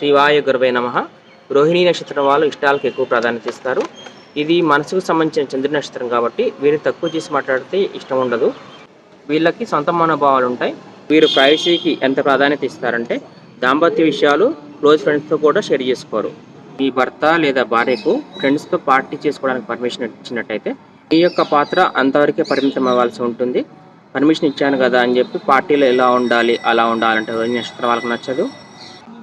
శివాయ గురవే నమ. రోహిణీ నక్షత్రం వాళ్ళు ఇష్టాలకు ఎక్కువ ప్రాధాన్యత ఇస్తారు. ఇది మనసుకు సంబంధించిన చంద్ర నక్షత్రం కాబట్టి వీరు తక్కువ చేసి మాట్లాడితే ఇష్టం ఉండదు. వీళ్ళకి సొంత మనోభావాలు ఉంటాయి. వీరు ప్రైవసీకి ఎంత ప్రాధాన్యత ఇస్తారంటే దాంపత్య విషయాలు క్లోజ్ ఫ్రెండ్స్తో కూడా షేర్ చేసుకోరు. మీ భర్త లేదా భార్యకు ఫ్రెండ్స్తో పార్టీ చేసుకోవడానికి పర్మిషన్ ఇచ్చినట్టయితే మీ యొక్క పాత్ర అంతవరకే పరిమితం అవ్వాల్సి ఉంటుంది. పర్మిషన్ ఇచ్చాను కదా అని చెప్పి పార్టీలో ఎలా ఉండాలి అలా ఉండాలంటే రోహిణి నక్షత్రం వాళ్ళకి నచ్చదు.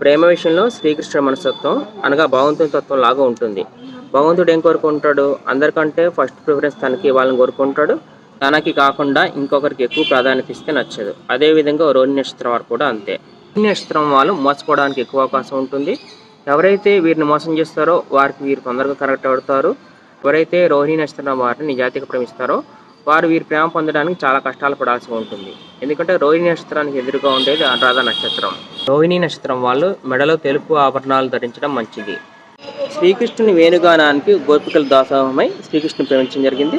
ప్రేమ విషయంలో శ్రీకృష్ణ మనస్తత్వం అనగా భగవంతుని తత్వం లాగా ఉంటుంది. భగవంతుడు ఏం కోరుకుంటాడు? అందరికంటే ఫస్ట్ ప్రిఫరెన్స్ తనకి వాళ్ళని కోరుకుంటాడు. తనకి కాకుండా ఇంకొకరికి ఎక్కువ ప్రాధాన్యత ఇస్తే నచ్చదు. అదేవిధంగా రోహిణి నక్షత్రం వారు కూడా అంతే. రోహిణి నక్షత్రం వాళ్ళు మోసపోవడానికి ఎక్కువ అవకాశం ఉంటుంది. ఎవరైతే వీరిని మోసం చేస్తారో వారికి వీరు తొందరగా కరెక్ట్ అవుతారు. ఎవరైతే రోహిణి నక్షత్రం వారిని నిజాతిగా ప్రేమిస్తారో వారు వీరి ప్రేమ పొందడానికి చాలా కష్టాలు పడాల్సి ఉంటుంది. ఎందుకంటే రోహిణి నక్షత్రానికి ఎదురుగా ఉండేది అనురాధ నక్షత్రం. రోహిణి నక్షత్రం వాళ్ళు మెడలో తెలుపు ఆభరణాలు ధరించడం మంచిది. శ్రీకృష్ణుని వేణుగానానికి గోపికల దాసోహమై శ్రీకృష్ణుని ప్రేమించడం జరిగింది.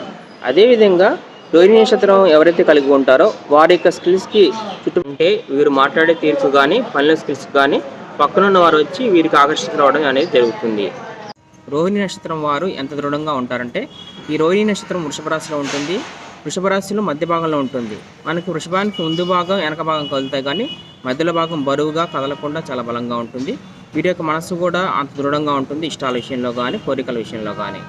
అదేవిధంగా రోహిణి నక్షత్రం ఎవరైతే కలిగి ఉంటారో వారి యొక్క స్కిల్స్కి చుట్టూ ఉంటే వీరు మాట్లాడే తీర్పు కానీ పనుల స్కిల్స్ కానీ పక్కనున్న వారు వచ్చి వీరికి ఆకర్షిత రావడం అనేది జరుగుతుంది. రోహిణి నక్షత్రం వారు ఎంత దృఢంగా ఉంటారంటే ఈ రోహిణి నక్షత్రం వృషభ రాశిలో ఉంటుంది. వృషభ రాశిలో మధ్య భాగంలో ఉంటుంది. మనకు వృషభానికి ముందు భాగం వెనక భాగం కదులుతాయి కానీ మధ్యలో భాగం బరువుగా కదలకుండా చాలా బలంగా ఉంటుంది. వీటి యొక్క మనసు కూడా అంత దృఢంగా ఉంటుంది. ఇష్టాల విషయంలో కానీ కోరికల విషయంలో కానీ